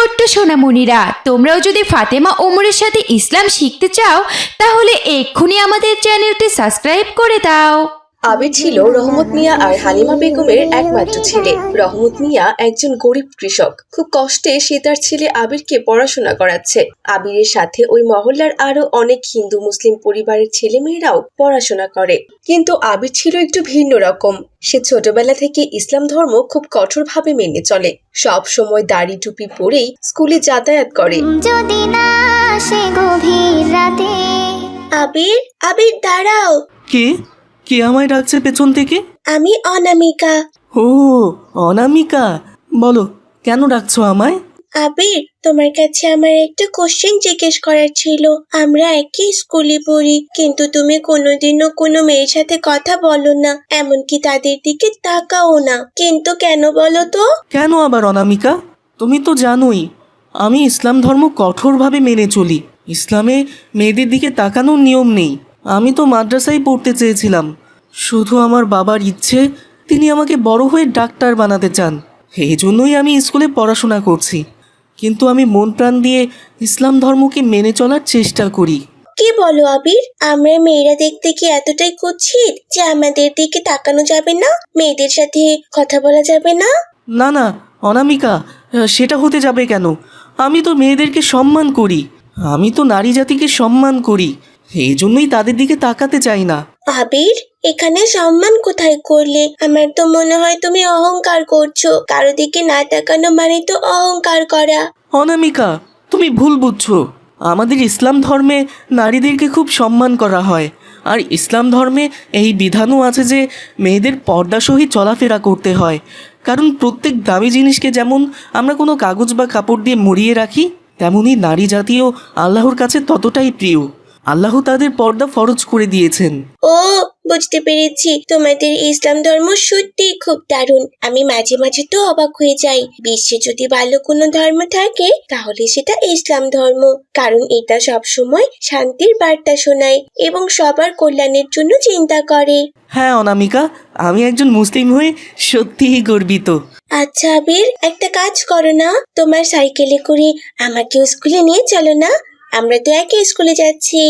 ছোট্ট সোনামণিরা, তোমরাও যদি ফাতেমা ওমরের সাথে ইসলাম শিখতে চাও, তাহলে এক্ষুনি আমাদের চ্যানেলটি সাবস্ক্রাইব করে দাও। আবির ছিল রহমত মিয়া আর হালিমা বেগমের একমাত্র ছেলে। রহমত মিয়া একজন গরিব কৃষক। খুব কষ্টে সে তার ছেলে আবিরকে পড়াশোনা করাচ্ছে। আবিরের সাথে ওই মহল্লার আরও অনেক হিন্দু মুসলিম পরিবারের ছেলে মেয়েরাও পড়াশোনা করে। কিন্তু আবির ছিল একটু ভিন্ন রকম। সে ছোটবেলা থেকে ইসলাম ধর্ম খুব কঠোরভাবে মেনে চলে। সব সময় দাড়ি টুপি পরেই স্কুলে যাতায়াত করে। যদি না আসে গভীর রাতে আবির আবির দাঁড়াও। কে? কে আমায় ডাকছে পেছন থেকে? আমি অনামিকা। ও অনামিকা। বলো কেন ডাকছো আমায়? আবির তোমার কাছে আমার একটা কোশ্চেন জিজ্ঞেস করার ছিল। আমরা একই স্কুলে পড়ি কিন্তু তুমি কোনোদিনও কোনো মেয়ের সাথে কথা বলো না এমনকি তাদের দিকে তাকাও না। কিন্তু কেন বলো তো? কেন আবার অনামিকা? তুমি তো জানোই আমি ইসলাম ধর্ম কঠোরভাবে মেনে চলি। ইসলামে মেয়েদের দিকে তাকানোর নিয়ম নেই। আমি তো মাদ্রাসায় পড়তে চেয়েছিলাম। শুধু আমার বাবার ইচ্ছে তিনি আমাকে বড় হয়ে ডাক্তার বানাতে চান। এই জন্যই আমি স্কুলে পড়াশোনা করছি। কিন্তু আমি মন প্রাণ দিয়ে ইসলাম ধর্মকে মেনে চলার চেষ্টা করি। কি বলো আবির? আমরা মেয়েরা দেখতে কি এতটাই কুৎসিত যে আমাদের দিকে তাকানো যাবে না? মেয়েদের সাথে কথা বলা যাবে না? না না অনামিকা সেটা হতে যাবে কেন? আমি তো মেয়েদেরকে সম্মান করি। আমি তো নারী জাতিকে সম্মান করি। এই জন্যই তাদের দিকে তাকাতে চাই না। আবির? এখানে সম্মান কোথায় করলে? আমার তো মনে হয় তুমি অহংকার করছ। কারও দিকে না তাকানো মানে তো অহংকার করা। অনামিকা, তুমি ভুল বুঝছ। আমাদের ইসলাম ধর্মে নারীদেরকে খুব সম্মান করা হয়। আর ইসলাম ধর্মে এই বিধানও আছে যে মেয়েদের পর্দা সহিত চলাফেরা করতে হয়। কারণ প্রত্যেক দামি জিনিসকে যেমন আমরা কোনো কাগজ বা কাপড় দিয়ে মুড়িয়ে রাখি তেমনই নারী জাতীয় আল্লাহর কাছে ততটাই প্রিয়। আল্লাহ তাদের পর্দা ফরজ করে দিয়েছেন। ও বুঝতে পেরেছি। তোমাদের ইসলাম ধর্ম সত্যি খুব দারুণ। আমি মাঝে মাঝে তো অবাক হয়ে যাই। বিশ্বে যদি ভালো কোনো ধর্ম থাকে তাহলে সেটা ইসলাম ধর্ম। কারণ এটা সব সময় শান্তির বার্তা শোনায় এবং সবার কল্যাণের জন্য চিন্তা করে। হ্যাঁ অনামিকা আমি একজন মুসলিম হয়ে সত্যিই গর্বিত। আচ্ছা আবির একটা কাজ করো না। তোমার সাইকেলে করে আমাকেও স্কুলে নিয়ে চলো না। আমরা তো একই স্কুলে যাচ্ছি।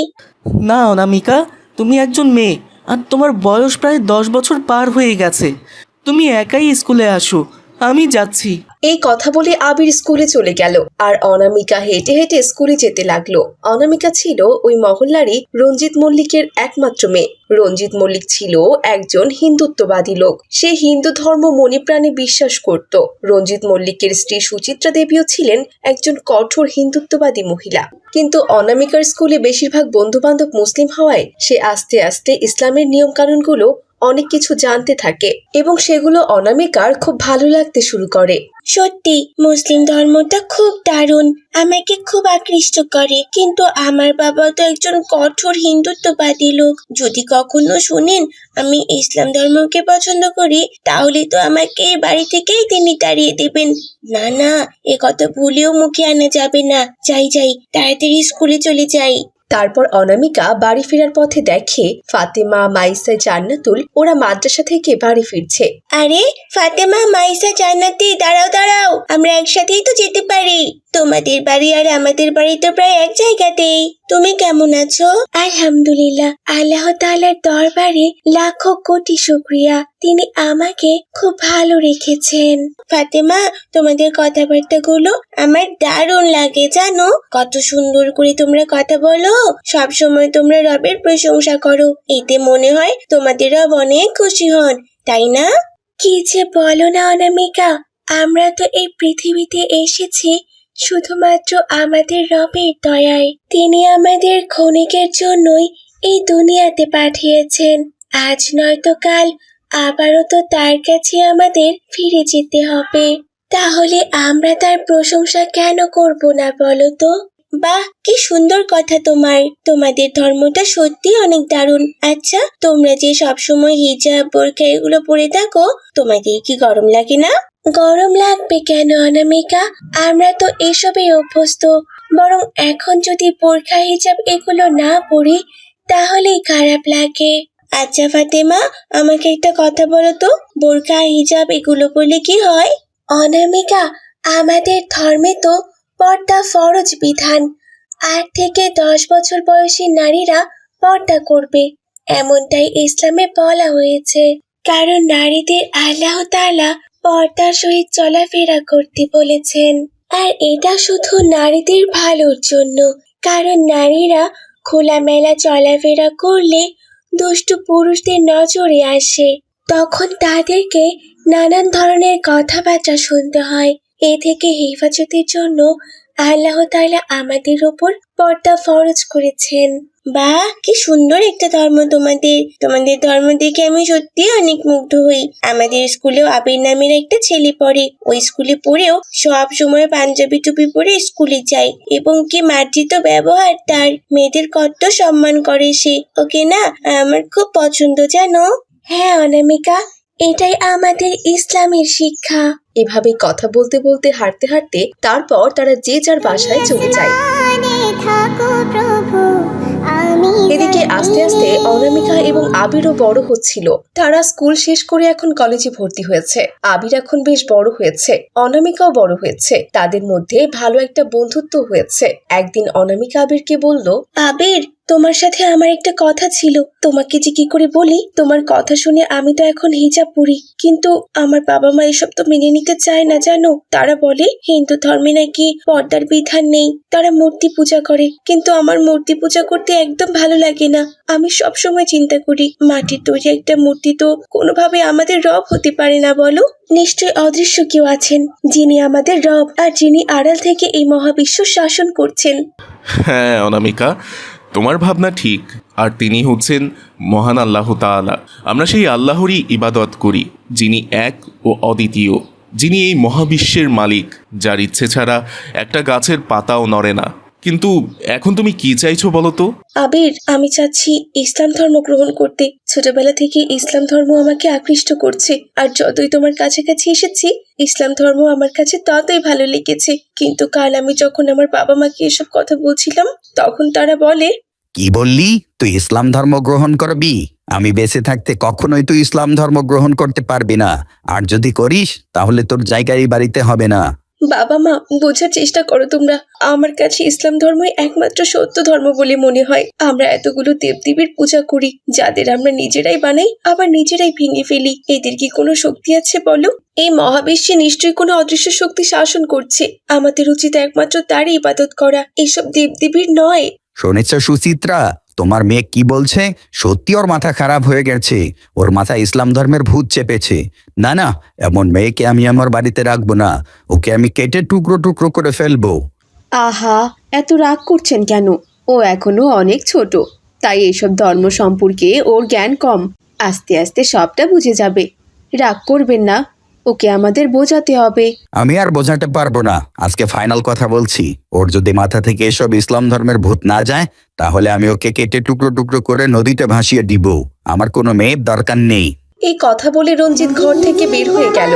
না অনামিকা তুমি একজন মেয়ে, আর তোমার বয়স প্রায় দশ বছর পার হয়ে গেছে। তুমি একাই স্কুলে আসো আমি যাচ্ছি। এই কথা বলে আবির স্কুলে চলে গেল, আর অনামিকা হেঁটে হেঁটে স্কুলে যেতে লাগল। অনামিকা ছিল ওই মহল্লারই রঞ্জিত মল্লিকের একমাত্র মেয়ে। রঞ্জিত মল্লিক ছিল একজন হিন্দুত্ববাদী লোক। সে হিন্দু ধর্ম মণিপ্রাণে বিশ্বাস করত। রঞ্জিত মল্লিকের স্ত্রী সুচিত্রা দেবীও ছিলেন একজন কঠোর হিন্দুত্ববাদী মহিলা। কিন্তু অনামিকার স্কুলে বেশিরভাগ বন্ধু বান্ধব মুসলিম হওয়ায় সে আস্তে আস্তে ইসলামের নিয়ম কানুনগুলো অনেক কিছু জানতে থাকে এবং সেগুলো অনামিকার খুব ভালো লাগতে শুরু করে। সত্যি, মুসলিম ধর্মটা খুব দারুণ। আমাকে খুব আকৃষ্ট করে। কিন্তু আমার বাবা তো একজন কঠোর হিন্দুত্ববাদী লোক। যদি কখনো শুনেন, আমি ইসলাম ধর্মকে পছন্দ করি, তাহলে তো আমাকে বাড়ি থেকেই তিনি তাড়িয়ে দেবেন। না না, এ কথা ভুলেও মুখে আনা যাবে না। যাই যাই, তাড়াতাড়ি স্কুলে চলে যাই। তারপর অনামিকা বাড়ি ফেরার পথে দেখে ফাতেমা, মাইসা, জান্নাতুল, ওরা মাদ্রাসা থেকে বাড়ি ফিরছে। আরে, ফাতেমা, মাইসা, জান্নাতি, দাঁড়াও দাঁড়াও, আমরা একসাথেই তো যেতে পারি। তোমাদের বাড়ি আর আমাদের বাড়ি তো প্রায় এক জায়গাতেই। তুমি কেমন আছো? আলহামদুলিল্লাহ আল্লাহ তাআলার দরবারে লাখো কোটি শুক্রিয়া। তিনি আমাকে খুব ভালো রেখেছেন। ফাতেমা তোমাদের কথাবার্তাগুলো আমার দারুণ লাগে জানো? কত সুন্দর করে তোমরা কথা বলো। সব সময় তোমরা রবের প্রশংসা করো। এতে মনে হয় তোমাদের রব অনেক খুশি হন তাই না? কি যে বলো না অনামিকা আমরা তো এই পৃথিবীতে এসেছি শুধুমাত্র আমাদের রবের দয়ায় তিনি আমাদের ক্ষণিকের জন্যই এই দুনিয়াতে পাঠিয়েছেন। আজ নয়তো কাল আবারও তো তার কাছে আমাদের ফিরে যেতে হবে। তাহলে আমরা তার প্রশংসা কেন করব না বলো তো? বাহ, কি সুন্দর কথা তোমার। তোমাদের ধর্মটা সত্যি অনেক দারুণ। আচ্ছা তোমরা যে সবসময় হিজাব, বোরখা এগুলো পরে থাকো, তোমাদের কি গরম লাগে না? গরম লাগবে কেন, অনামিকা? আমরা তো এসবে অভ্যস্ত। বরং এখন যদি বোরখা হিজাব এগুলো না পরি, তাহলেই খারাপ লাগে। আচ্ছা ফাতেমা, আমাকে একটা কথা বলো তো। বোরখা, হিজাব এগুলো পরলে কি হয়? অনামিকা, আমাদের ধর্মে তো পর্দা ফরজ বিধান। আট থেকে দশ বছর বয়সী নারীরা পর্দা করবে। এমনটাই ইসলামে বলা হয়েছে। কারণ নারীদের আল্লাহ তাআলা পর্দার সহিত চলাফেরা করতে বলেছেন। আর এটা শুধু নারীদের ভালোর জন্য, কারণ নারীরা খোলামেলা চলাফেরা করলে দুষ্টু পুরুষদের নজরে আসে। তখন তাদেরকে নানান ধরনের কথাবার্তা শুনতে হয়। এ থেকে হেফাজতের জন্য আল্লাহ তাআলা আমাদের উপর পর্দা ফরজ করেছেন। বা, কি সুন্দর একটা ধর্ম তোমাদের। তোমাদের ধর্ম দেখে আমি সত্যি অনেক মুগ্ধ হই। আমাদের স্কুলেও আবির নামের একটা ছেলে পড়ে। ওই স্কুলে পড়েও সব সময় পাঞ্জাবি টুপি পরে স্কুলে যায়। এবং কি মার্জিত ব্যবহার তার। মেয়েদের কত সম্মান করে সে। ওকে না, আমার খুব পছন্দ, জানো? হ্যাঁ অনামিকা। এটাই আমাদের ইসলামের শিক্ষা। এভাবে কথা বলতে বলতে, হাঁটতে হাঁটতে তারপর তারা যে যার বাসায় চলে যায়। এদিকে আস্তে আস্তে অনামিকা এবং আবিরও বড় হচ্ছিল। তারা স্কুল শেষ করে এখন কলেজে ভর্তি হয়েছে। আবির এখন বেশ বড় হয়েছে। অনামিকাও বড় হয়েছে। তাদের মধ্যে ভালো একটা বন্ধুত্ব হয়েছে। একদিন অনামিকা আবিরকে বলল, আবির, তোমার সাথে আমার একটা কথা ছিল। তোমাকে যে কি করে বলি? তোমার কথা শুনে আমি তো এখন হিজাব পরি। কিন্তু আমার বাবা মা এসব তো মেনে নিতে চায় না, জানো? তারা বলে, হিন্দু ধর্মে নাকি পর্দার বিধান নেই। তারা মূর্তি পূজা করে। কিন্তু আমার মূর্তি পূজা করতে একদম ভালো লাগে না। আমি সব সময় চিন্তা করি, মাটির তৈরি একটা মূর্তি তো কোনোভাবে আমাদের রব হতে পারে না বলো? নিশ্চয় অদৃশ্য কেউ আছেন, যিনি আমাদের রব আর যিনি আড়াল থেকে এই মহাবিশ্ব শাসন করছেন। হ্যাঁ অনামিকা, তোমার ভাবনা ঠিক, আর তিনি হচ্ছেন মহান আল্লাহ তাআলা। আমরা সেই আল্লাহরই ইবাদত করি, যিনি এক ও অদ্বিতীয়, যিনি এই মহাবিশ্বের মালিক, যার ইচ্ছে ছাড়া একটা গাছের পাতাও নড়ে না। কিন্তু এখন তুমি কি চাইছো বলো তো? আবির আমি চাচ্ছি ইসলাম ধর্ম গ্রহণ করতে। ছোটবেলা থেকে ইসলাম ধর্ম আমাকে আকৃষ্ট করছে। আর যতই তোমার কাছাকাছি এসেছি ইসলাম ধর্ম আমার কাছে ততই ভালো লেগেছে। কিন্তু কাল আমি যখন আমার বাবা মাকে এসব কথা বলছিলাম তখন তারা বলে কি বললি? তুই ইসলাম ধর্ম গ্রহণ করবি? আমি বেঁচে থাকতে কখনোই তুই ইসলাম ধর্ম গ্রহণ করতে পারবি না। আর যদি করিস তাহলে তোর জায়গায় বাড়িতে হবে না। বাবা মা, বোঝার চেষ্টা করো তোমরা। আমার কাছে ইসলাম ধর্মই একমাত্র সত্য ধর্ম বলে মনে হয়। আমরা এতগুলো দেবদেবীর পূজা করি, যাদের আমরা নিজেরাই বানাই, আবার নিজেরাই ভেঙে ফেলি। এদের কি কোনো শক্তি আছে বলো? এই মহাবিশ্বে নিশ্চয়ই কোনো অদৃশ্য শক্তি শাসন করছে। আমাদের উচিত একমাত্র তারই ইবাদত করা। এসব দেবদেবীর নয়। শুনেছ সুচিত্রা? তোমার মেয়ে কি বলছে? সত্যি ওর মাথা খারাপ হয়ে গেছে। ওর মাথা ইসলাম ধর্মের ভূত চেপেছে। না না, এমন মেয়েকে আমি আমার বাড়িতে রাখব না। ওকে আমি কেটে টুকরো টুকরো করে ফেলব। আহা, এত রাগ করছেন কেন? ও এখনও অনেক ছোট। তাই এসব ধর্ম সম্পর্কে ওর জ্ঞান কম। আস্তে আস্তে সবটা বুঝে যাবে। রাগ করবেন না। ওকে আমাদের বোঝাতে হবে। আমি আর বোঝাতে পারব না। আজকে ফাইনাল কথা বলছি। ওর যদি মাথা থেকে এসব ইসলাম ধর্মের ভূত না যায় তাহলে আমি ওকে কেটে টুকরো টুকরো করে নদীতে ভাসিয়ে দিব। আমার কোনো মেয়ের দরকার নেই। এই কথা বলে রঞ্জিত ঘর থেকে বের হয়ে গেল।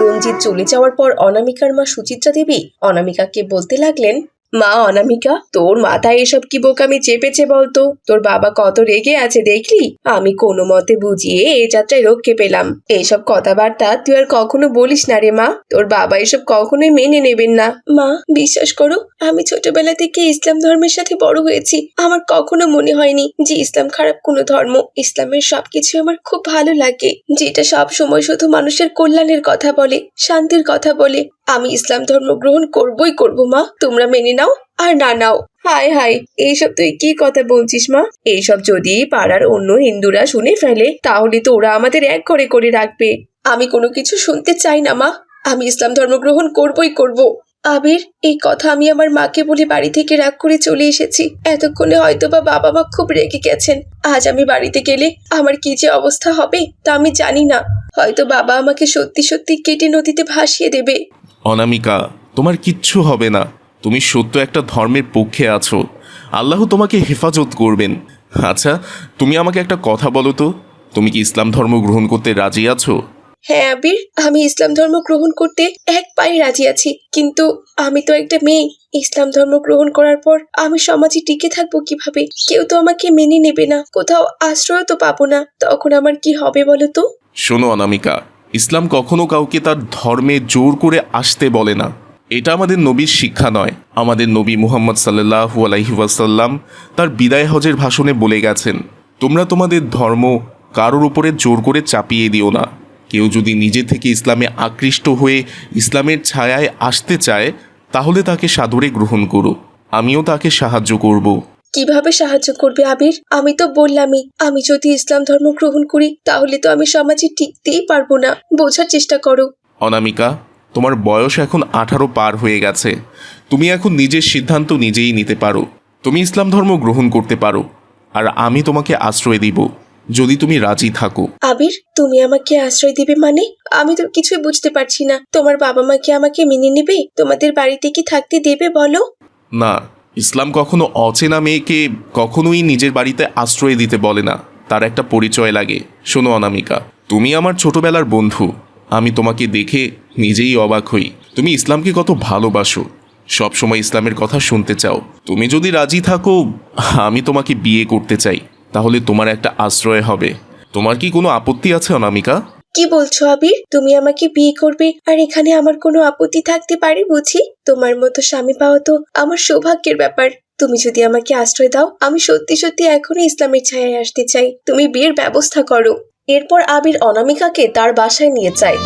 রঞ্জিত চলে যাওয়ার পর অনামিকার মা সুচিত্রা দেবী অনামিকাকে বলতে লাগলেন মা অনামিকা, তোর মাথায় এসব কি বোকামি চেপেছে বলতো? তোর বাবা কত রেগে আছে দেখলি? আমি কোনো মতে বুঝিয়ে এ যাত্রায় রক্ষে পেলাম। এইসব কথাবার্তা তুই আর কখনো বলিস না রে মা। তোর বাবা এসব কখনোই মেনে নেবেন না। মা, বিশ্বাস করো, আমি ছোটবেলা থেকে ইসলাম ধর্মের সাথে বড় হয়েছি। আমার কখনো মনে হয়নি যে ইসলাম খারাপ কোনো ধর্ম। ইসলামের সবকিছু আমার খুব ভালো লাগে। যেটা সব সময় শুধু মানুষের কল্যাণের কথা বলে, শান্তির কথা বলে। আমি ইসলাম ধর্ম গ্রহণ করবই করব, মা। তোমরা মেনে নাও আর না নাও। হায় হায়, এইসব তুই কি কথা বলছিস, মা? এইসব যদি পাড়ার অন্য হিন্দুরা শুনে ফেলে, তাহলে তো ওরা আমাদের এক ঘরে করে রাখবে। আমি কোনো কিছু শুনতে চাই না, মা। আমি ইসলাম ধর্ম গ্রহণ করবই করব। আবির, এই কথা আমি আমার মাকে বলে বাড়ি থেকে রাগ করে চলে এসেছি। এতক্ষণে হয়তো বা বাবা মা খুব রেগে গেছেন। আজ আমি বাড়িতে গেলে আমার কি যে অবস্থা হবে তা আমি জানি না। হয়তো বাবা আমাকে সত্যি সত্যি কেটে নদীতে ভাসিয়ে দেবে। অনামিকা তোমার কিচ্ছু হবে না। তুমি সত্য একটা ধর্মের পক্ষে আছো। আল্লাহ তোমাকে হেফাজত করবেন। আচ্ছা তুমি আমাকে একটা কথা বলো তো। তুমি কি ইসলাম ধর্ম গ্রহণ করতে রাজি আছো? হ্যাঁ আবির আমি ইসলাম ধর্ম গ্রহণ করতে এক পায়ে রাজি আছি। কিন্তু আমি তো একটা মেয়ে। ইসলাম ধর্ম গ্রহণ করার পর আমি সমাজে টিকে থাকব কীভাবে? কেউ তো আমাকে মেনে নেবে না। কোথাও আশ্রয় তো পাবো না। তখন আমার কি হবে বলো তো? শোনো অনামিকা ইসলাম কখনো কাউকে তার ধর্মে জোর করে আসতে বলে না। এটা আমাদের নবীর শিক্ষা নয়। আমাদের নবী মুহাম্মদ সাল্লাহু আলাইহি ওয়াসাল্লাম তার বিদায় হজের ভাষণে বলে গেছেন, তোমরা তোমাদের ধর্ম কারোর উপরে জোর করে চাপিয়ে দিও না। কেউ যদি নিজে থেকে ইসলামে আকৃষ্ট হয়ে ইসলামের ছায়ায় আসতে চায়, তাহলে তাকে সাদরে গ্রহণ করো। আমিও তাকে সাহায্য করব। কীভাবে সাহায্য করবে আবির? আমি তো বললামই আমি যদি ইসলাম ধর্ম গ্রহণ করি তাহলে তো আমি সমাজে টিকতেই পারব না। বোঝার চেষ্টা করো। অনামিকা তোমার বয়স এখন আঠারো পার হয়ে গেছে। তুমি এখন নিজের সিদ্ধান্ত নিজেই নিতে পারো। তুমি ইসলাম ধর্ম গ্রহণ করতে পারো। আর আমি তোমাকে আশ্রয় দিব যদি তুমি রাজি থাকো। আবির তুমি আমাকে আশ্রয় দিবে মানে? আমি তো কিছুই বুঝতে পারছি না। তোমার বাবা মা কি আমাকে মেনে নেবে? তোমাদের বাড়িতে কি থাকতে দেবে বলো? না ইসলাম কখনো অচেনা মেয়েকে কখনোই নিজের বাড়িতে আশ্রয় দিতে বলে না। তার একটা পরিচয় লাগে। শোনো, অনামিকা, তুমি আমার ছোটবেলার বন্ধু। আমি তোমাকে দেখে নিজেই অবাক হই। তুমি ইসলামকে কত ভালোবাসো। সব সময় ইসলামের কথা শুনতে চাও। তুমি যদি রাজি থাকো, আমি তোমাকে বিয়ে করতে চাই। তাহলে তোমার একটা আশ্রয় হবে। তোমার কি কোনো আপত্তি আছে, অনামিকা? কি বলছো আবির? তুমি আমাকে বিয়ে করবে আর এখানে আমার কোনো আপত্তি থাকতে পারে বুঝি? তোমার মতো স্বামী পাওয়া তো আমার সৌভাগ্যের ব্যাপার। তুমি যদি আমাকে আশ্রয় দাও, আমি সত্যি সত্যি এখনই ইসলামের ছায়ায় আসতে চাই। তুমি বিয়ের ব্যবস্থা করো। এরপর আবির অনামিকাকে তার বাসায় নিয়ে যায়।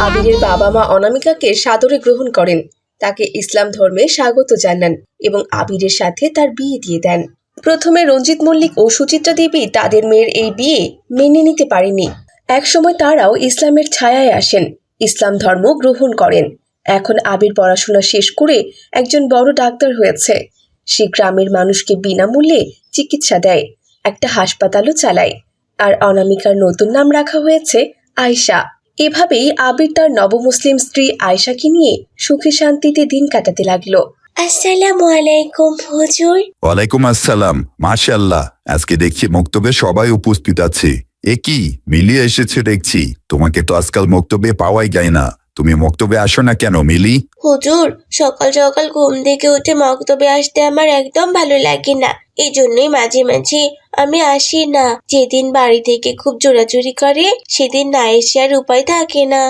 আবিরের বাবা মা অনামিকাকে সাদরে গ্রহণ করেন। তাকে ইসলাম ধর্মে স্বাগত জানান এবং আবিরের সাথে তার বিয়ে দিয়ে দেন। প্রথমে রঞ্জিত মল্লিক ও সুচিত্রা দেবী তাদের মেয়ের এই বিয়ে মেনে নিতে পারেনি। একসময় তারাও ইসলামের ছায়ায় আসেন, ইসলাম ধর্ম গ্রহণ করেন। এখন আবির পড়াশোনা শেষ করে একজন বড় ডাক্তার হয়েছে। সে গ্রামের মানুষকে বিনামূল্যে চিকিৎসা দেয়, একটা হাসপাতালও চালায়। আর অনামিকার নতুন নাম রাখা হয়েছে আয়শা। এভাবেই আবির তার নবমুসলিম স্ত্রী আয়শাকে নিয়ে সুখে শান্তিতে দিন কাটাতে লাগল। আসসালামু আলাইকুম হুজুর। ওয়ালাইকুম আসসালাম। মাশাল্লাহ আজকে দেখছি মক্তবে সবাই উপস্থিত আছে। এ কি? এসেছে দেখছি। তোমাকে তো আজকাল মক্তবে পাওয়াই যায় না। তুমি মক্তবে আসো না কেন মিলি? হুজুর সকাল সকাল ঘুম থেকে উঠে মক্তবে আসতে আমার একদম ভালো লাগে না। এই জন্যই মাঝে মাঝে আমি আসি না। যেদিন বাড়ি থেকে খুব জোরাজুরি করে সেদিন না এসে আর উপায় থাকে না।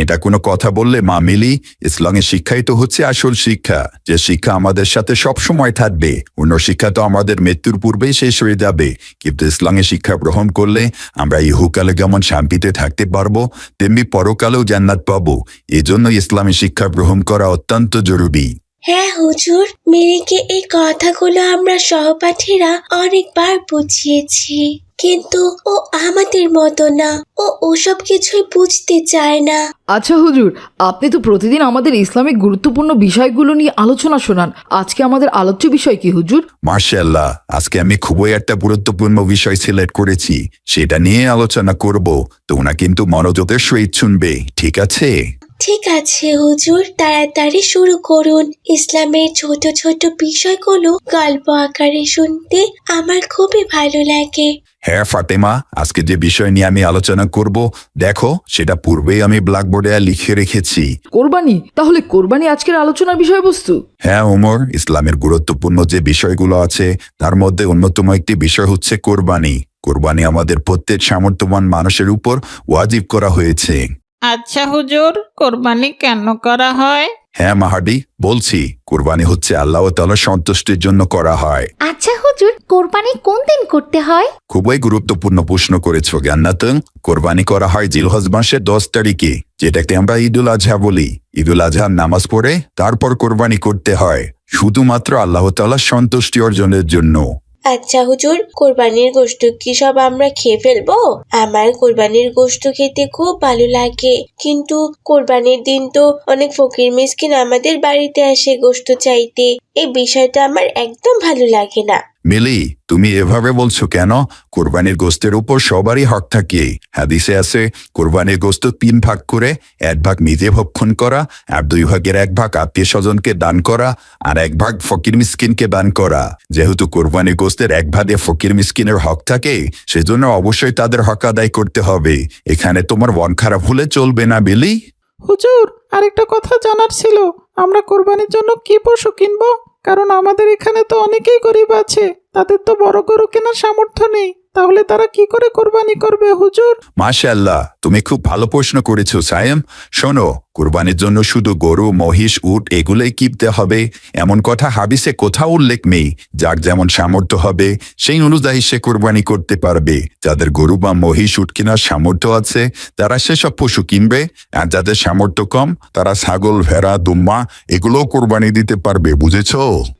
এটা কোনো কথা বললে, মা মিলি ইসলামের শিক্ষাই তো হচ্ছে আসল শিক্ষা, যে শিক্ষা আমাদের সাথে সব সময় থাকবে। অন্য শিক্ষা তো আমাদের মৃত্যুর পূর্বেই শেষ হয়ে যাবে। কিন্তু ইসলামের শিক্ষা গ্রহণ করলে আমরা ইহুকালে যেমন শান্তিতে থাকতে পারব, তেমনি পরকালেও জান্নাত পাবো। এজন্য ইসলামী শিক্ষা গ্রহণ করা অত্যন্ত জরুরি। হ্যাঁ হুজুর। মিলিকে এই কথাগুলো আমরা সহপাঠীরা অনেকবার বুঝিয়েছি। কিন্তু ও আমাদের মতো না। ও ওসব কিছুই বুঝতে চায় না। আচ্ছা হুজুর আপনি তো প্রতিদিন আমাদের ইসলামিক গুরুত্বপূর্ণ বিষয়গুলো নিয়ে আলোচনা শোনান। আজকে আমাদের আলোচ্য বিষয় কি হুজুর? মার্শাল্লাহ আজকে আমি খুবই একটা গুরুত্বপূর্ণ বিষয় সিলেক্ট করেছি। সেটা নিয়ে আলোচনা করব। তোমরা কিন্তু মনোযোগের সহিত শুনবে ঠিক আছে? ঠিক আছে হুজুর তাড়াতাড়ি শুরু করুন। ইসলামের ছোট ছোট বিষয়গুলো গল্প আকারে শুনতে আমার খুবই ভালো লাগে। হ্যাঁ ফাতেমা আজকে যে বিষয় নিয়ে আমি আলোচনা করব দেখো সেটা পূর্বেই আমি ব্ল্যাকবোর্ডে লিখে রেখেছি। কোরবানি? তাহলে কোরবানি আজকের আলোচনার বিষয়বস্তু। হ্যাঁ ওমর ইসলামের গুরুত্বপূর্ণ যে বিষয়গুলো আছে তার মধ্যে অন্যতম একটি বিষয় হচ্ছে কোরবানি। কোরবানি আমাদের প্রত্যেক সামর্থ্যবান মানুষের উপর ওয়াজিব করা হয়েছে। আচ্ছা হুজুর কোরবানি কেন করা হয়? হ্যাঁ মাহাডি বলছি কোরবানি হচ্ছে আল্লাহ তাআলার সন্তুষ্টির জন্য করা হয়। আচ্ছা হুজুর কোরবানি কোন দিন করতে হয়? খুবই গুরুত্বপূর্ণ প্রশ্ন করেছ জ্ঞানাত কোরবানি করা হয় জিলহজ মাসের দশ তারিখে যেটাকে আমরা ঈদুল আজহা বলি। ঈদুল আজহার নামাজ পড়ে তারপর কোরবানি করতে হয় শুধুমাত্র আল্লাহ তাআলার সন্তুষ্টি অর্জনের জন্য। আচ্ছা হুজুর, কোরবানির গোশত কি সব আমরা খেয়ে ফেলব? আমার কোরবানির গোশত খেতে খুব ভালো লাগে। কিন্তু কোরবানির দিন তো অনেক ফকির মিসকিন আমাদের বাড়িতে আসে গোশত চাইতে। এই বিষয়টা আমার একদম ভালো লাগে না। মিলি, তুমি এভাবে বলছো কেন? কোরবানির গোস্তের উপর সবারই হক থাকে। হাদিসে আছে, কোরবানির গোস্ত তিন ভাগ করে, এক ভাগ নিজে ভক্ষণ করা, আর দুই ভাগের এক ভাগ আত্মীয় স্বজনকে দান করা, আর এক ভাগ ফকির মিসকিনকে দান করা। যেহেতু কোরবানির গোস্তের এক ভাগে ফকির মিসকিনের হক থাকে, সেজন্য অবশ্যই তাদের হক আদায় করতে হবে। এখানে তোমার মন খারাপ হলে চলবে না বিলি হুজুর, আরেকটা কথা জানার ছিল। আমরা কোরবানির জন্য কি পশু কিনবো? কারণ আমাদের এখানে তো অনেকেই গরিব আছে তাদের তো বড় গরু কেনার সামর্থ্য নেই। তাহলে তারা কি করে কোরবানি করবে হুজুর? মাশাল্লাহ তুমি খুব ভালো প্রশ্ন করেছ সায়েম। শোনো কুরবানির জন্য শুধু গরু মহিষ উট এগুলোই কিনতে হবে। এমন কথা হাবিসে কোথাও উল্লেখ নেই। যার যেমন সামর্থ্য হবে সেই অনুযায়ী সে কোরবানি করতে পারবে। যাদের গরু বা মহিষ উট কেনার সামর্থ্য আছে তারা সেসব পশু কিনবে। আর যাদের সামর্থ্য কম তারা ছাগল ভেড়া দুম্মা এগুলোও কোরবানি দিতে পারবে বুঝেছ?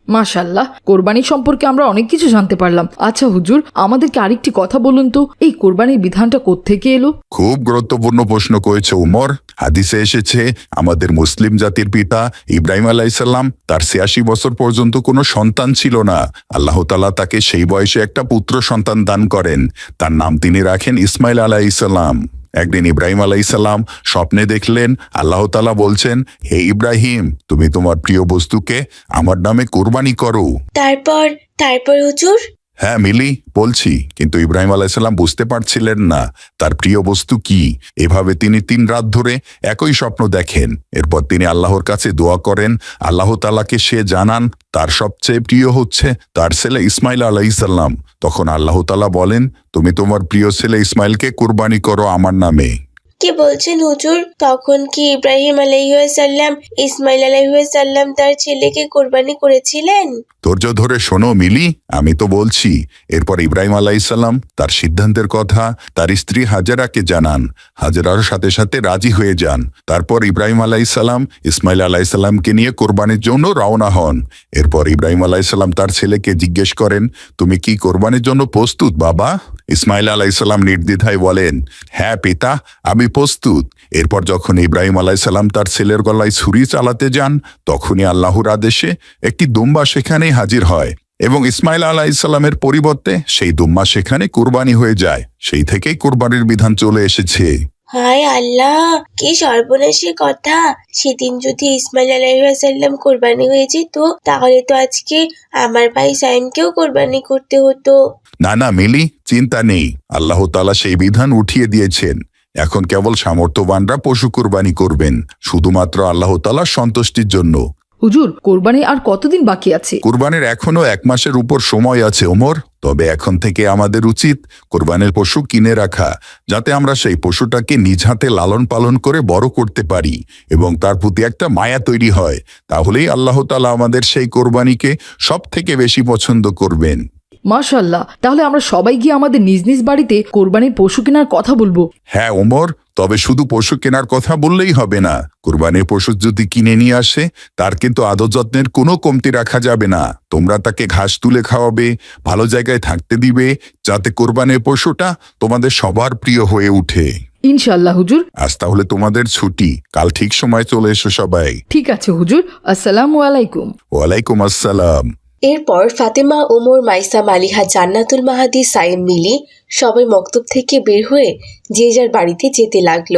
মাশাল্লাহ কোরবানি সম্পর্কে আমরা অনেক কিছু জানতে পারলাম। আচ্ছা হুজুর আমাদেরকে আরেকটি কথা বলুন তো এই কোরবানির বিধানটা কোত্থেকে এলো? খুব গুরুত্বপূর্ণ প্রশ্ন করেছে উমর। হাদিসে এসেছে আমাদের মুসলিম জাতির পিতা ইব্রাহিম আলাইসাল্লাম তার ছিয়াশি বছর পর্যন্ত কোনো সন্তান ছিল না। আল্লাহ তালা তাকে সেই বয়সে একটা পুত্র সন্তান দান করেন। তার নাম তিনি রাখেন ইসমাইল আলাইসাল্লাম একদিন ইব্রাহিম আলাইসাল্লাম স্বপ্নে দেখলেন আল্লাহ তালা বলছেন হে ইব্রাহিম তুমি তোমার প্রিয় বস্তুকে আমার নামে কোরবানি করো। তারপর তারপর হুজুর? হ্যাঁ মিলি, বলছি, কিন্তু ইব্রাহিম আলাইসাল্লাম বুঝতে পারছিলেন না তার প্রিয় বস্তু কি। এভাবে তিনি তিন রাত ধরে একই স্বপ্ন দেখেন। এরপর তিনি আল্লাহর কাছে দোয়া করেন, আল্লাহ তালাকে সে জানান, তার সবচেয়ে প্রিয় হচ্ছে তার ছেলে ইসমাইল আলাইসাল্লাম তখন আল্লাহ তালা বলেন, তুমি তোমার প্রিয় ছেলে ইসমাইলকে কুরবানি করো আমার নামে। কি বলছেন হুজুর? তখন কি ইব্রাহিম আলাইসাল্লাম ইসমাইল আলাইসাল্লাম তার ছেলেকে কোরবানি করেছিলেন? ধৈর্য ধরে শোনো মিলি, আমি তো বলছি, এরপর ইব্রাহিম আলাইসাল্লাম তার সিদ্ধান্তের কথা তার স্ত্রী হাজারাকে জানান। হাজারার সাথে সাথে রাজি হয়ে যান। তারপর ইব্রাহিম আলাইসাল্লাম ইসমাইল আলাইসাল্লামকে নিয়ে কোরবানির জন্য রওনা হন। এরপর ইব্রাহিম আলাইসাল্লাম তার ছেলেকে জিজ্ঞেস করেন, তুমি কি কোরবানির জন্য প্রস্তুত, বাবা? ইসমাইল আলাইসাল্লাম নির্দ্বিধায় বলেন হ্যাঁ পিতা, আমি প্রস্তুত। এরপর যখন ইব্রাহিম আলাইসাল্লাম তার ছেলের গলায় ছুরি চালাতে যান তখনই আল্লাহর আদেশে একটি দুম্বা সেখানেই হাজির হয় এবং ইসমাইল আলাহ ইসলামের পরিবর্তে সেই দুম্মা সেখানে কুরবানি হয়ে যায়। সেই থেকেই কুরবানির বিধান চলে এসেছে। হায় আল্লাহ কি সর্বনাশী কথা। সেদিন যদি ইসমাইল আলাইসাল্লাম কোরবানি হয়ে যেত তাহলে তো আজকে আমার ভাই সাইমকেও কোরবানি করতে হতো। না না মিলি চিন্তা নেই। আল্লাহ তালা সেই বিধান উঠিয়ে দিয়েছেন। এখন কেবল সামর্থ্যবানরা পশু কুরবানি করবেন শুধুমাত্র আল্লাহ তালার সন্তুষ্টির জন্য। হুজুর কোরবানি আর কতদিন বাকি আছে? কুরবানির এখনও এক মাসের উপর সময় আছে ওমর। তবে এখন থেকে আমাদের উচিত কোরবানির পশু কিনে রাখা যাতে আমরা সেই পশুটাকে নিজ হাতে লালন পালন করে বড় করতে পারি এবং তার প্রতি একটা মায়া তৈরি হয়। তাহলেই আল্লাহ তালা আমাদের সেই কোরবানিকে সব থেকে বেশি পছন্দ করবেন। মাশাল্লাহ তাহলে আমরা সবাই গিয়ে আমাদের নিজ নিজ বাড়িতে কোরবানির পশু কেনার কথা বলব? হ্যাঁ ওমর তবে শুধু পশু কেনার কথা বললেই হবে না। কোরবানির পশু যদি কিনে নিয়ে আসে তার কিন্তু আদর যত্নের কোনো কমতি রাখা যাবে না। তোমরা তাকে ঘাস তুলে খাওয়াবে ভালো জায়গায় থাকতে দিবে যাতে কোরবানির পশুটা তোমাদের সবার প্রিয় হয়ে উঠে। ইনশাল্লাহ হুজুর। আজ তাহলে তোমাদের ছুটি। কাল ঠিক সময় চলে এসো সবাই। ঠিক আছে হুজুর। আসসালামু আলাইকুম। ওয়ালাইকুম আসসালাম। এরপর ফাতেমা ওমর, মাইসা মালিহা, জান্নাতুল মাহাদি, সাইম মিলি সবাই মক্তব থেকে বের হয়ে যে যার বাড়িতে যেতে লাগল।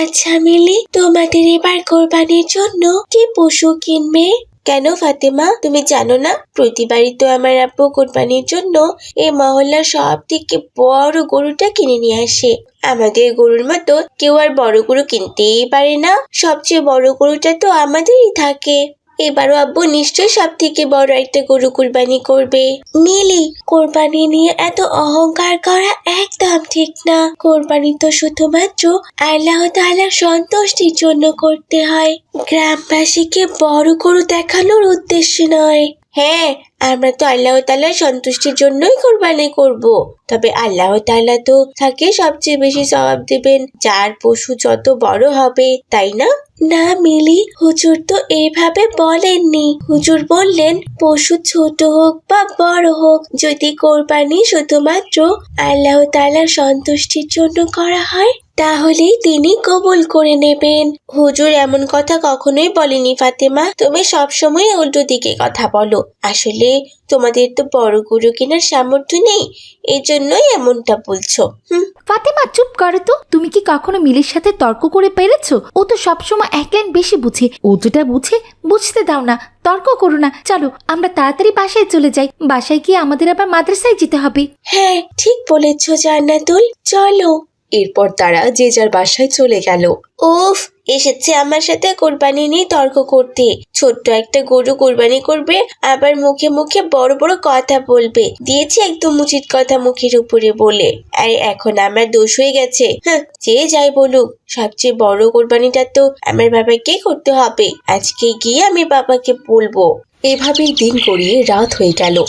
আচ্ছা মিলি, তোমাদের এবার কোরবানির জন্য কি পশু কিনবে? কেন ফাতেমা, তুমি জানো না? প্রতিবারই তো আমার আব্বু কোরবানির জন্য এই মহল্লার সব থেকে বড় গরুটা কিনে নিয়ে আসে। আমাদের গরুর মতো কেউ আর বড় গরু কিনতেই পারে না। সবচেয়ে বড় গরুটা তো আমাদেরই থাকে। এবারও আব্বু নিশ্চয় সব থেকে বড় একটা গরু কুরবানি করবে। মিলি, কোরবানি নিয়ে এত অহংকার করা একদম ঠিক না। কোরবানি তো শুধুমাত্র আল্লাহ তাআলার সন্তুষ্টির জন্য করতে হয়। গ্রামবাসীকে বড় গরু দেখানোর উদ্দেশ্য নয়। হ্যাঁ আমরা তো আল্লাহ তাআলার সন্তুষ্টির জন্যই কোরবানি করব। তবে আল্লাহ তাআলা তো তাকে সবচেয়ে বেশি সওয়াব দেবেন। যার পশু যত বড় হবে, তাই না? না মিলি, হুজুর তো এভাবে বলেননি। হুজুর বললেন, পশু ছোট হোক বা বড় হোক, যদি কোরবানি শুধুমাত্র আল্লাহ তাআলার সন্তুষ্টির জন্য করা হয়, তাহলেই তিনি কবুল করে নেবেন। হুজুর এমন কথা কখনোই বলেনি, ফাতেমা। তুমি সবসময় উল্টো দিকে কথা বলো। আসলে তোমাদের তো বড় গরু কেনার সামর্থ্য নেই। এই জন্যই এমনটা বলছো হুম? ফাতেমা চুপ করো তো। তুমি কি কখনো মিলির সাথে তর্ক করে পেরেছ? ও তো সবসময় এক লাইন বেশি বুঝে। ও যেটা বুঝে বুঝতে দাও না। তর্ক করো না। চলো আমরা তাড়াতাড়ি বাসায় চলে যাই। বাসায় গিয়ে আমাদের আবার মাদ্রাসায় যেতে হবে। হ্যাঁ ঠিক বলেছ জান্নাতুল। চলো। এরপর তারা যে যার বাসায় চলে গেল। উফ এসেছে আমার সাথে কোরবানি নিয়ে তর্ক করতে। ছোট্ট একটা গরু কোরবানি করবে, আবার মুখে মুখে বড় বড় কথা বলবে। দিয়েছি একদম উচিত কথা মুখের উপরে বলে। আর এখন আমার দোষ হয়ে গেছে। হ্যাঁ যে যাই বলুক, সবচেয়ে বড় কোরবানিটা তো আমার বাবাকে করতে হবে। আজকে গিয়ে আমি বাবাকে বলব। এভাবেই দিন গড়িয়ে রাত হয়ে গেল।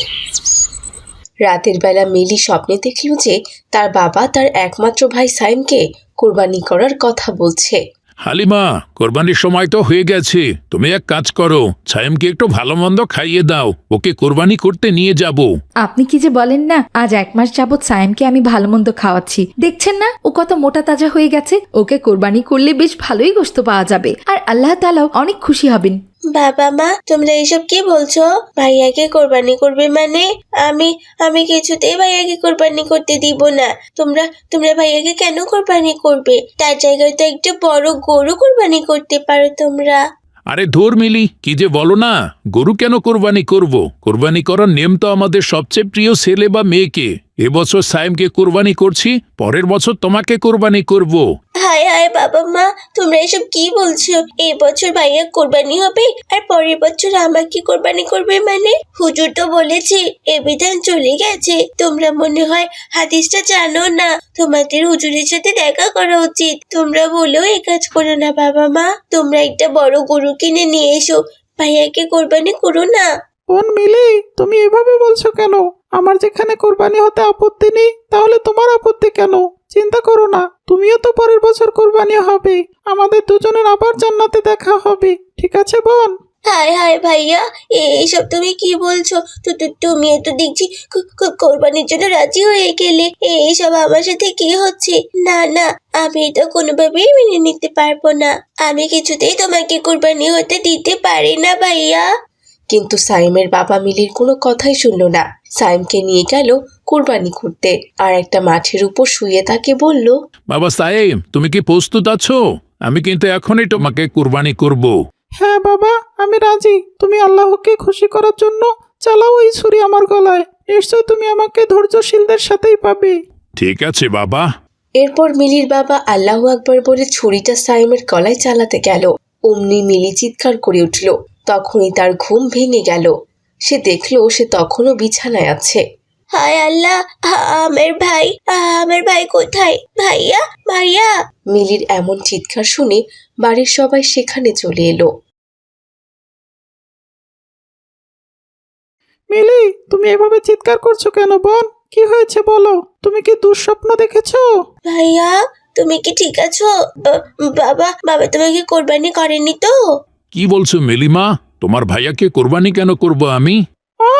রাতের বেলা মিলি স্বপ্নে দেখল যে তার বাবা তার একমাত্র ভাই সাইমকে কোরবানি করার কথা বলছে। হালিমা, কোরবানির সময় তো হয়ে গেছে। তুমি এক কাজ করো ছায়েমকে একটু ভালো মন্দ খাইয়ে দাও। ওকে কোরবানি করতে নিয়ে যাব। আপনি কি যে বলেন না, আজ এক মাস যাবৎ সায়েমকে আমি ভালো মন্দ খাওয়াচ্ছি। দেখছেন না, ও কত মোটা তাজা হয়ে গেছে। ওকে কোরবানি করলে বেশ ভালোই গোস্ত পাওয়া যাবে। আর আল্লাহ তালাও অনেক খুশি হবেন। বাবা মা, তোমরা এসব কি বলছো? ভাইয়াকে কোরবানি করবে মানে? আমি আমি কিছুতেই ভাইয়াকে কোরবানি করতে দিব না। তোমরা তোমরা ভাইয়াকে কেন কোরবানি করবে? তার জায়গায় তো একটা বড় গরু কোরবানি করতে পারো তোমরা। আরে ধর মিলি, কি যে বলো না? গরু কেন কোরবানি করব? কোরবানি করার নিয়ম তো আমাদের সবচেয়ে প্রিয় ছেলে বা মেয়েকে। এবছর সাইমকে কোরবানি করছি, পরের বছর তোমাকে কোরবানি করব। হায় হায় বাবা মা, তোমরা এসব কি বলছো? এই বছর ভাইয়া কোরবানি হবে, আর পরের বছর আমাকে কোরবানি করবে মানে? হুজুর তো বলেছে, এ বিধান চলে গেছে। তোমরা মনে হয় হাদিসটা জানো না। তোমাদের হুজুরের সাথে দেখা করা উচিত। তোমরা বলেও এ কাজ করো না বাবা মা। তোমরা একটা বড় গরু কিনে নিয়ে এসো। ভাইয়াকে কোরবানি করো না। বোন মিলি, তুমি এভাবে বলছো কেন? আমার যেখানে কোরবানি হতে আপত্তি নেই, তাহলে তোমার আপত্তি কেন? চিন্তা করো না, তুমিও তো পরের বছর কোরবানি হবে। আমাদের দুজনের আবার জান্নাতে দেখা হবে, ঠিক আছে বোন? হায় হায় ভাইয়া এইসব তুমি কি বলছো? তো তো- তুমি তো দেখছি কোরবানির জন্য রাজি হয়ে গেলে এইসব আমার সাথে কি হচ্ছে? না না, আমি এটা কোনোভাবেই মেনে নিতে পারব না। আমি কিছুতেই তোমাকে কোরবানি হতে দিতে পারি না ভাইয়া। কিন্তু সাইমের বাবা মিলির কোনো কথাই শুনল না। সাইমকে নিয়ে গেল কোরবানি করতে। আর একটা মাঠের উপর শুয়ে তাকে বলল বাবা সাইম তুমি কি প্রস্তুত আছো? আমি কিন্তু এখনই তোমাকে কোরবানি করব। হ্যাঁ বাবা আমি রাজি। তুমি আল্লাহকে খুশি করার জন্য চালাও এই ছুরি আমার গলায়। নিশ্চয় তুমি আমাকে ধৈর্যশীলদের সাথেই পাবে। ঠিক আছে বাবা। এরপর মিলির বাবা আল্লাহ আকবর বলে ছুরিটা সাইমের গলায় চালাতে গেল। অমনি মিলি চিৎকার করে উঠল তখনই তার ঘুম ভেঙে গেল। সে দেখল সে তখনও বিছানায় আছে। হায় আল্লাহ আমার ভাই আমার ভাই কোথায়? ভাইয়া ভাইয়া। মিলির এমন চিৎকার শুনে বাড়ির সবাই সেখানে চলে এলো। মিলি তুমি এভাবে চিৎকার করছ কেন বোন? কি হয়েছে বলো? তুমি কি দুঃস্বপ্ন দেখেছ? ভাইয়া তুমি কি ঠিক আছো? বা- বাবা বাবা তোমাকে কোরবানি করেনি তো? কি বলছো মেলিমা? তোমার ভাইয়াকে কোরবানি কেন করব আমি? ও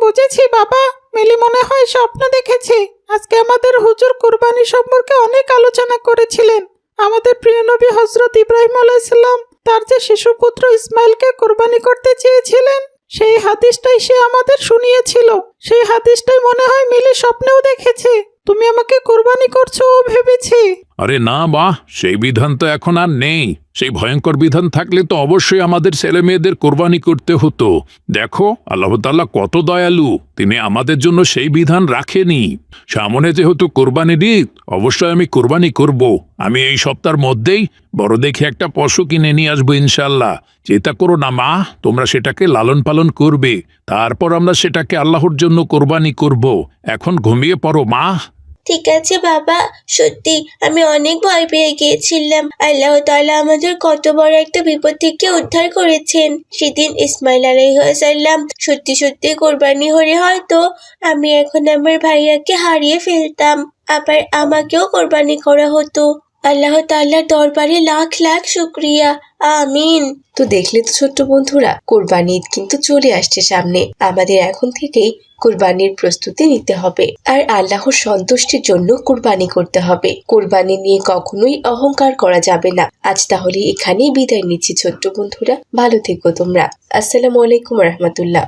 বুঝেছি বাবা। মিলি মনে হয় স্বপ্ন দেখেছে। আজকে আমাদের হুজুর কোরবানি সম্পর্কে অনেক আলোচনা করেছিলেন। আমাদের প্রিয় নবী হজরত ইব্রাহিম আলাইসাল্লাম তার যে শিশুপুত্র ইসমাইলকে কোরবানি করতে চেয়েছিলেন সেই হাদিসটাই সে আমাদের শুনিয়েছিল। সেই হাদিসটাই মনে হয় মিলি স্বপ্নেও দেখেছে। তুমি আমাকে কোরবানি করছ ও ভেবেছি। আরে না বাহ! সেই বিধান তো এখন আর নেই। সেই ভয়ঙ্কর বিধান থাকলে তো অবশ্যই আমাদের ছেলে মেয়েদের কোরবানি করতে হতো। দেখো, আল্লাহ তাল্লাহ কত দয়ালু, তিনি আমাদের জন্য সেই বিধান রাখেনি। সামনে যেহেতু কোরবানি ঈদ, অবশ্যই আমি কোরবানি করব। আমি এই সপ্তাহের মধ্যেই বড় দেখে একটা পশু কিনে নিয়ে আসব ইনশাল্লাহ চিন্তা করো না মা, তোমরা সেটাকে লালন পালন করবে। তারপর আমরা সেটাকে আল্লাহর জন্য কোরবানি করব। এখন ঘুমিয়ে পড়ো মা। ঠিক আছে, বাবা। সত্যি, আমি অনেক ভয় পেয়ে গিয়েছিলাম। আল্লাহ তাআলা আমাদের কত বড় একটা বিপদ থেকে উদ্ধার করেছেন। সেদিন ইসমাইল আলাইসাল্লাম সত্যি সত্যি কোরবানি হলে হয়তো আমি এখন আমার ভাইয়াকে হারিয়ে ফেলতাম। আবার আমাকেও কোরবানি করা হতো। আল্লাহ তাআলার দরবারে লাখ লাখ শুক্রিয়া। আমিন। তো দেখলে তো ছোট্ট বন্ধুরা, কোরবানি কিন্তু চলে আসছে সামনে। আমাদের এখন থেকেই কোরবানির প্রস্তুতি নিতে হবে। আর আল্লাহর সন্তুষ্টির জন্য কোরবানি করতে হবে। কোরবানি নিয়ে কখনোই অহংকার করা যাবে না। আজ তাহলে এখানেই বিদায় নিচ্ছি ছোট্ট বন্ধুরা। ভালো থেকো তোমরা। আসসালামু আলাইকুম রহমতুল্লাহ।